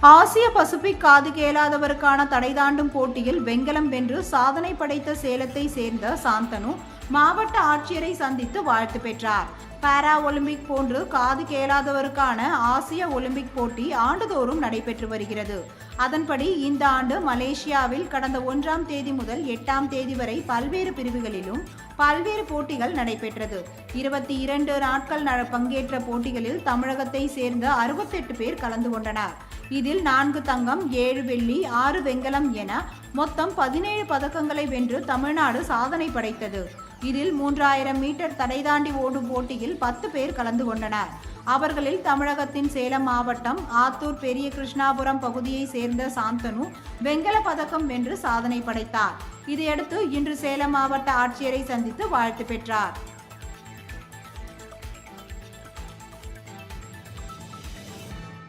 ஆசிய பசிபிக் காது கேளாதவருக்கான தடை தாண்டும் போட்டியில் வெங்கலம் வென்று சாதனை படைத்த சேலத்தை சேர்ந்த சாந்தனு மாவட்ட ஆட்சியரை சந்தித்து வாழ்த்து பெற்றார். பாரா ஒலிம்பிக் போன்று காது கேளாதவருக்கான ஆசிய ஒலிம்பிக் போட்டி ஆண்டுதோறும் நடைபெற்று வருகிறது. அதன்படி இந்த ஆண்டு மலேசியாவில் கடந்த ஒன்றாம் தேதி முதல் எட்டாம் தேதி வரை பல்வேறு பிரிவுகளிலும் பல்வேறு போட்டிகள் நடைபெற்றது. இருபத்தி இரண்டு நாட்கள் நட- பங்கேற்ற போட்டிகளில் தமிழகத்தை சேர்ந்த அறுபத்தெட்டு பேர் கலந்து கொண்டனர். இதில் நான்கு தங்கம் ஏழு வெள்ளி ஆறு வெண்கலம் என மொத்தம் பதினேழு பதக்கங்களை வென்று தமிழ்நாடு சாதனை படைத்தது. இதில் மூன்றாயிரம் மீட்டர் தடை தாண்டி ஓடும் போட்டியில் பத்து பேர் கலந்து கொண்டனர். அவர்களில் தமிழகத்தின் சேலம் மாவட்டம் ஆத்தூர் பெரிய கிருஷ்ணாபுரம் பகுதியை சேர்ந்த சாந்தனு வெண்கல பதக்கம் வென்று சாதனை படைத்தார். இதையடுத்து இன்று சேலம் மாவட்ட ஆட்சியரை சந்தித்து வாழ்த்து பெற்றார்.